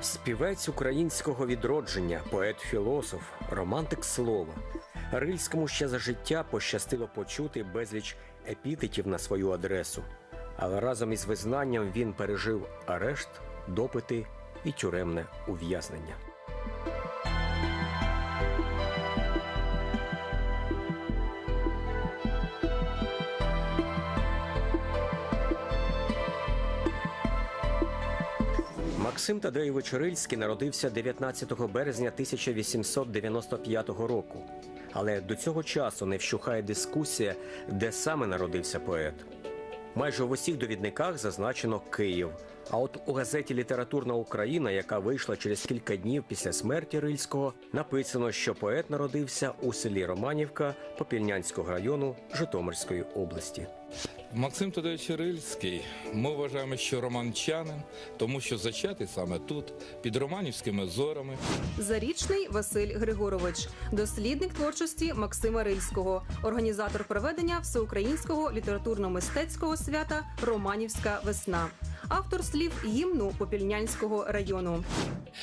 Співець українського відродження, поет-філософ, романтик слова. Рильському ще за життя пощастило почути безліч епітетів на свою адресу. Але разом із визнанням він пережив арешт, допити і тюремне ув'язнення. Максим Тадеєвич Рильський народився 19 березня 1895 року. Але до цього часу не вщухає дискусія, де саме народився поет. Майже в усіх довідниках зазначено Київ. А от у газеті Літературна Україна, яка вийшла через кілька днів після смерті Рильського, написано, що поет народився у селі Романівка Попільнянського району Житомирської області. Максим Тодорович Рильський, ми вважаємо, що романчанин, тому що зачатий саме тут, під романівськими зорами. Зарічний Василь Григорович, дослідник творчості Максима Рильського, організатор проведення всеукраїнського літературно-мистецького свята Романівська весна, автор слів гімну Попільнянського району.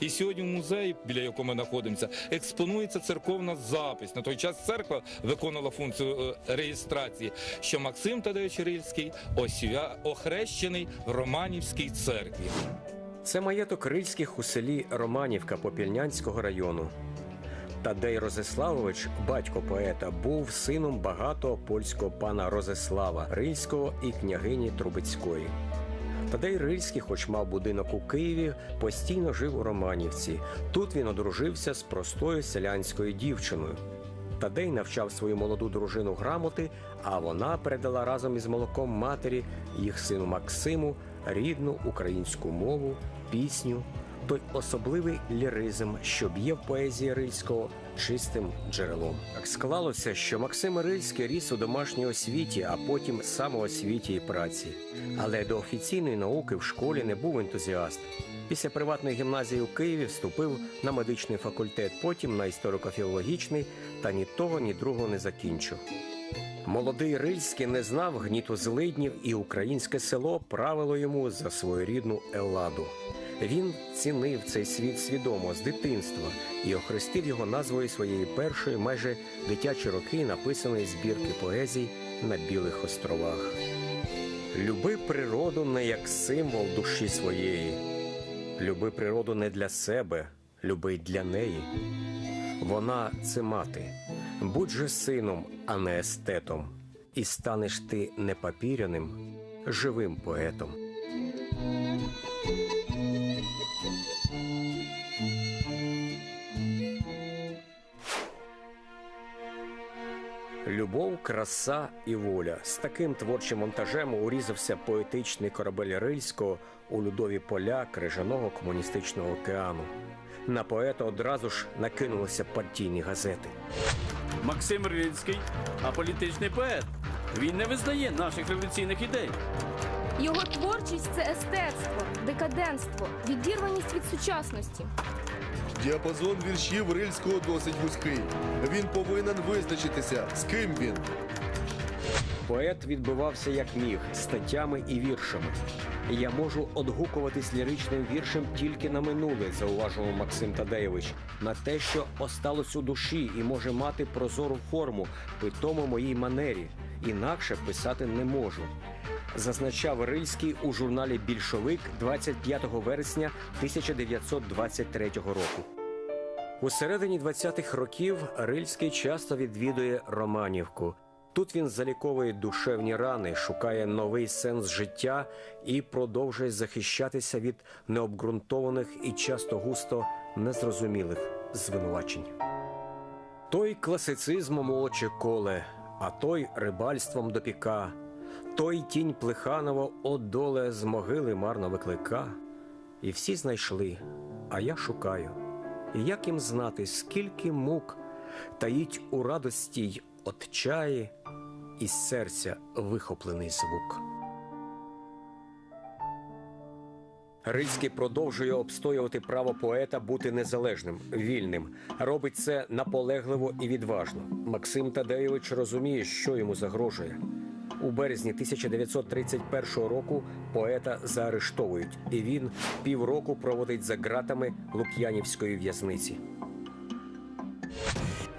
І сьогодні в музеї, біля якого ми знаходимося, експонується церковна запись. На той час церква виконувала функцію е, реєстрації, що Максим Тадеович Рильський освя... охрещений в Романівській церкві. Це маєток Рильських у селі Романівка Попільнянського району. Тадей Розиславович, батько поета, був сином багатого польського пана Розислава Рильського і княгині Трубецької. Тадей Рильський, хоч мав будинок у Києві, постійно жив у Романівці. Тут він одружився з простою селянською дівчиною. Тадей навчав свою молоду дружину грамоти, а вона передала разом із молоком матері їх сину Максиму рідну українську мову, пісню, той особливий ліризм, що б'є в поезії Рильського чистим джерелом. Так склалося, що Максим Рильський ріс у домашній освіті, а потім самоосвіті і праці. Але до офіційної науки в школі не був ентузіаст. Після приватної гімназії у Києві вступив на медичний факультет, потім на історико-філологічний, та ні того, ні другого не закінчив. Молодий Рильський не знав гніту злиднів, і українське село правило йому за свою рідну Елладу. Він цінив цей світ свідомо з дитинства і охрестив його назвою своєї першої, майже дитячі роки написаної збірки поезій на Білих островах. Люби природу не як символ душі своєї. Люби природу не для себе, люби для неї. Вона це мати. Будь же сином, а не естетом, і станеш ти не папіряним, живим поетом. Любов, краса і воля. З таким творчим монтажем урізався поетичний корабель Рильського у льодові поля крижаного комуністичного океану. На поета одразу ж накинулися партійні газети. Максим Рильський, аполітичний поет. Він не визнає наших революційних ідей. Його творчість це естетство, декаденство, відірваність від сучасності. Діапазон віршів Рильського досить вузький. Він повинен визначитися, з ким він. Поет відбивався як міг статтями і віршами. Я можу одгукуватись ліричним віршем тільки на минуле, зауважував Максим Тадеєвич, на те, що осталось у душі і може мати прозору форму, питому моїй манері. Інакше писати не можу. Зазначав Рильський у журналі Більшовик 25 вересня 1923 року. У середині 20-х років Рильський часто відвідує Романівку. Тут він заліковує душевні рани, шукає новий сенс життя і продовжує захищатися від необґрунтованих і часто густо незрозумілих звинувачень. Той класицизмом очі коле, а той рибальством допіка, той тінь Плеханова от доле з могили марно виклика. І всі знайшли, а я шукаю. І як їм знати, скільки мук таїть у радості й отчаї, із серця вихоплений звук. Рильський продовжує обстоювати право поета бути незалежним, вільним. Робить це наполегливо і відважно. Максим Тадеєвич розуміє, що йому загрожує. У березні 1931 року поета заарештовують, і він півроку проводить за ґратами Лук'янівської в'язниці.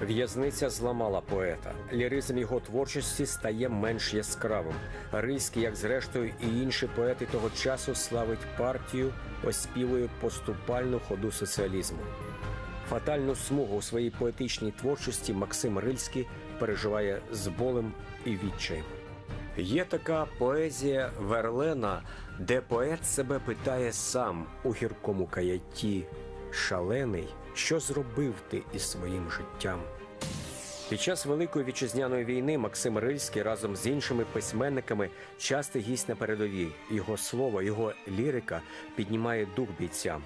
В'язниця зламала поета. Ліризм його творчості стає менш яскравим. Рильський, як зрештою і інші поети того часу, славить партію, оспівує поступальну ходу соціалізму. Фатальну смугу у своїй поетичній творчості Максим Рильський переживає з болем і відчаєм. Є така поезія Верлена, де поет себе питає сам у гіркому каятті шалений, що зробив ти із своїм життям. Під час Великої вітчизняної війни Максим Рильський разом з іншими письменниками часто гість на передовій. Його слово, його лірика піднімає дух бійцям.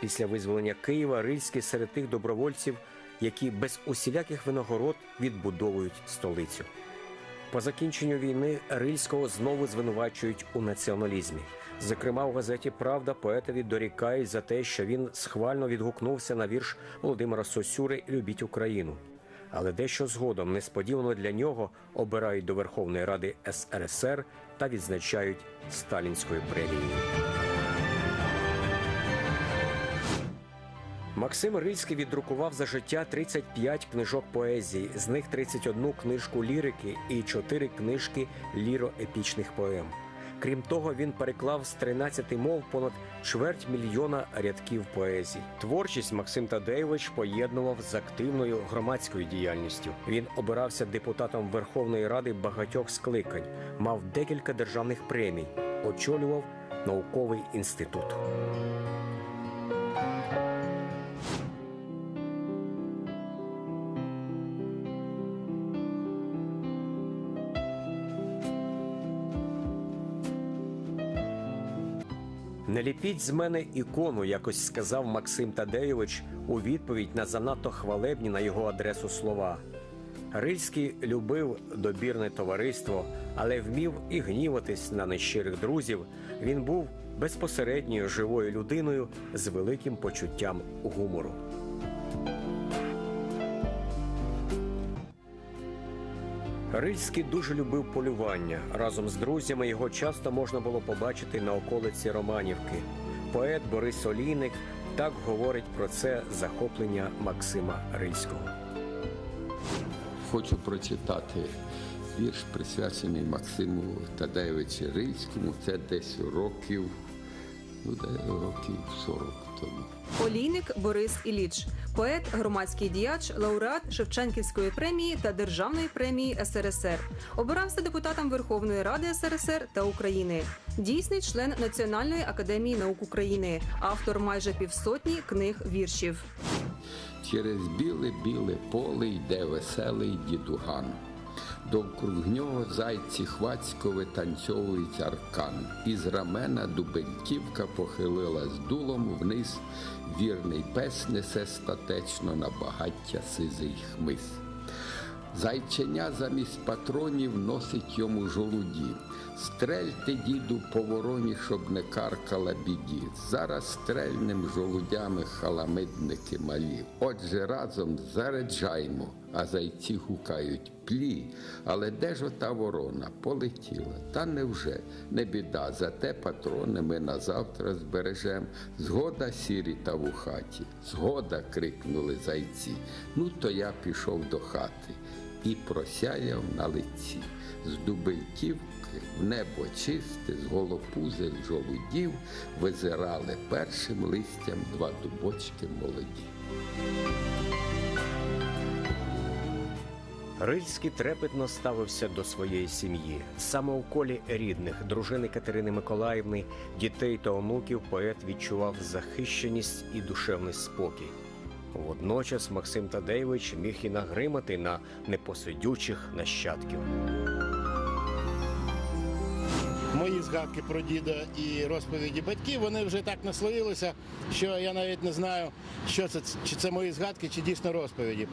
Після визволення Києва Рильський серед тих добровольців, які без усіляких винагород відбудовують столицю. По закінченню війни Рильського знову звинувачують у націоналізмі. Зокрема, у газеті Правда поетові дорікають за те, що він схвально відгукнувся на вірш Володимира Сосюри Любіть Україну. Але дещо згодом несподівано для нього обирають до Верховної Ради СРСР та відзначають сталінською премією. Максим Рильський віддрукував за життя 35 книжок поезії, з них 31 книжку лірики і 4 книжки ліроепічних поем. Крім того, він переклав з 13 мов понад чверть мільйона рядків поезії. Творчість Максим Тадеєвич поєднував з активною громадською діяльністю. Він обирався депутатом Верховної Ради багатьох скликань, мав декілька державних премій, очолював науковий інститут. Не ліпіть з мене ікону, якось сказав Максим Тадеєвич у відповідь на занадто хвалебні на його адресу слова. Рильський любив добірне товариство, але вмів і гніватись на нещирих друзів. Він був безпосередньою живою людиною з великим почуттям гумору. Рильський дуже любив полювання. Разом з друзями його часто можна було побачити на околиці Романівки. Поет Борис Олійник так говорить про це захоплення Максима Рильського. Хочу прочитати вірш, присвячений Максиму Тадеєвичу Рильському. Це десь років, ну, де років 40 тому. Олійник Борис Іліч, поет, громадський діяч, лауреат Шевченківської премії та Державної премії СРСР. Обирався депутатом Верховної Ради СРСР та України. Дійсний член Національної академії наук України, автор майже півсотні книг віршів. Через біле-біле поле йде веселий дідуган. Довкруг нього зайці хвацько витанцьовують аркан. Із рамена дубельківка похилила з дулом вниз. Вірний пес несе статечно на багаття сизий хмиз. Зайченя замість патронів носить йому жолуді. Стрельте, діду, по вороні, щоб не каркала біді. Зараз стрельним жолудями халамидники малі. Отже, разом заряджаймо, а зайці гукають плі. Але де ж ота ворона полетіла? Та невже не біда, зате патрони ми на завтра збережем. Згода сірі та в хаті. Згода. крикнули зайці. Ну, то я пішов до хати і просяяв на лиці. З дубельківки в небо чисте, з голопузель жолудів визирали першим листям два дубочки молоді. Рильський трепетно ставився до своєї сім'ї. Саме у колі рідних, дружини Катерини Миколаївни, дітей та онуків поет відчував захищеність і душевний спокій. Водночас Максим Тадеєвич міг і нагримати на непосидючих нащадків. Мої згадки про діда і розповіді батьків вони вже так наслоїлися, що я навіть не знаю, що це чи це мої згадки, чи дійсно розповіді.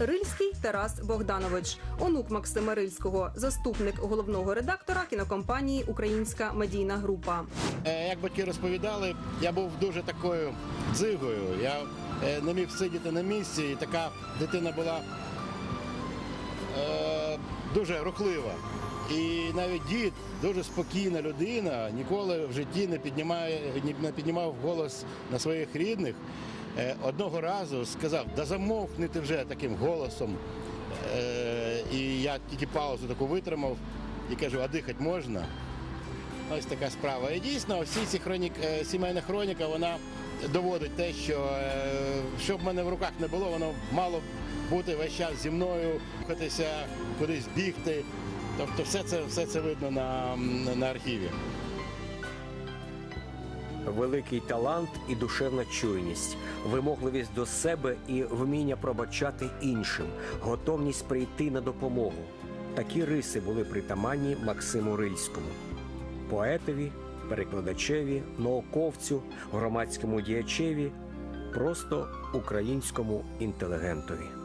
Рильський Тарас Богданович, онук Максима Рильського, заступник головного редактора кінокомпанії Українська медійна група. Е, Як батьки розповідали, я був дуже такою дзигою. Я е, не міг сидіти на місці, і така дитина була е, дуже рухлива. І навіть дід дуже спокійна людина, ніколи в житті не піднімає, не піднімав голос на своїх рідних. Е, Одного разу сказав, да замовкни ти вже таким голосом. Е, І я тільки паузу таку витримав і кажу, а дихати можна? Ось така справа. І дійсно, всі ці хронік, е, сімейна хроніка, вона доводить те, що що б мене в руках не було, воно мало бути весь час зі мною, рухатися, кудись бігти. Тобто все це, все це видно на, на архіві. Великий талант і душевна чуйність, вимогливість до себе і вміння пробачати іншим, готовність прийти на допомогу. Такі риси були притаманні Максиму Рильському, поетові, перекладачеві, науковцю, громадському діячеві, просто українському інтелігентові.